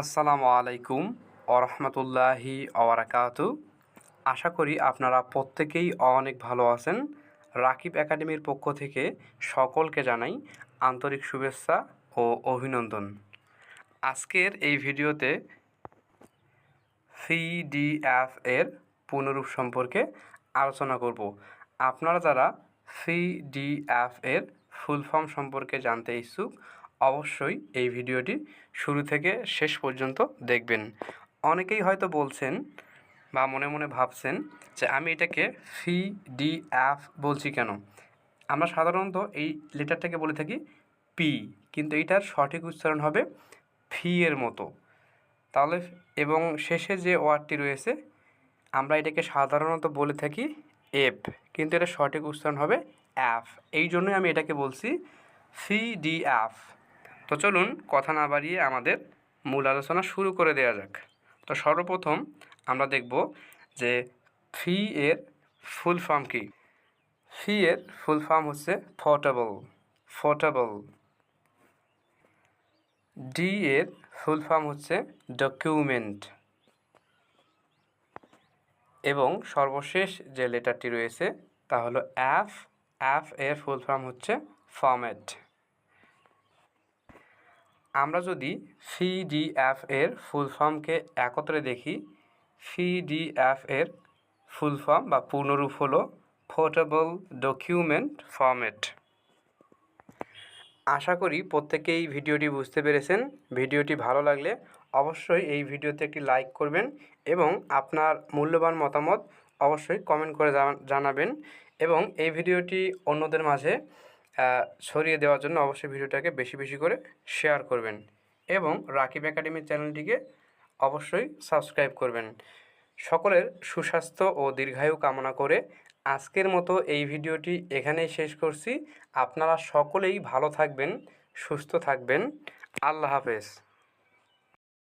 আসসালামু আলাইকুম ওরহমতুল্লাহি ওবরাকাতু আশা করি আপনারা প্রত্যেকেই অনেক ভালো আছেন। রাকিব একাডেমির পক্ষ থেকে সকলকে জানাই আন্তরিক শুভেচ্ছা ও অভিনন্দন। আজকের এই ভিডিওতে সিডিএফ এর পুনরূপ সম্পর্কে আলোচনা করব। আপনারা যারা সিডিএফ এর ফুল ফর্ম সম্পর্কে জানতে ইচ্ছুক অবশ্যই এই ভিডিওটি শুরু থেকে শেষ পর্যন্ত দেখবেন। অনেকেই হয়তো বলছেন বা মনে মনে ভাবছেন যে আমি এটাকে ফি ডি এফ বলছি কেন? আমরা সাধারণত এই লেটারটাকে বলে থাকি পি, কিন্তু এইটার সঠিক উচ্চারণ হবে ফি এর মতো। তাহলে এবং শেষে যে ওয়ার্ডটি রয়েছে, আমরা এটাকে সাধারণত বলে থাকি এফ, কিন্তু এটা সঠিক উচ্চারণ হবে অ্যাফ এই জন্যই আমি এটাকে বলছি সি ডি এফ। তো চলুন কথা না বাড়িয়ে আমাদের মূল আলোচনা শুরু করে দেওয়া যাক। তো সর্বপ্রথম আমরা দেখব যে ফি এর ফুল ফর্ম কী। ফি এর ফুল ফর্ম হচ্ছে ফোর্টেবল ফোর্টেবল। ডি এর ফুল ফর্ম হচ্ছে ডকুমেন্ট। এবং সর্বশেষ যে লেটারটি রয়েছে তা হলো অ্যাফ অ্যাফ এর ফুল ফর্ম হচ্ছে ফর্ম্যাট আমরা যদি সিডিএফ এর ফুল ফর্মকে একত্রে দেখি সিডিএফ এর ফুল ফর্ম বা পূর্ণরূপ হলো পোর্টেবল ডকুমেন্ট ফরম্যাট আশা করি প্রত্যেকেই ভিডিওটি বুঝতে পেরেছেন। ভিডিওটি ভালো লাগলে অবশ্যই এই ভিডিওতে একটি লাইক করবেন এবং আপনার মূল্যবান মতামত অবশ্যই কমেন্ট করে জানাবেন এবং এই ভিডিওটি অন্যদের মাঝে ছড়িয়ে দেওয়ার জন্য অবশ্যই ভিডিওটাকে বেশি বেশি করে শেয়ার করবেন এবং রাকিব একাডেমির চ্যানেলটিকে অবশ্যই সাবস্ক্রাইব করবেন। সকলের সুস্বাস্থ্য ও দীর্ঘায়ু কামনা করে আজকের মতো এই ভিডিওটি এখানেই শেষ করছি। আপনারা সকলেই ভালো থাকবেন, সুস্থ থাকবেন। আল্লাহ হাফেজ।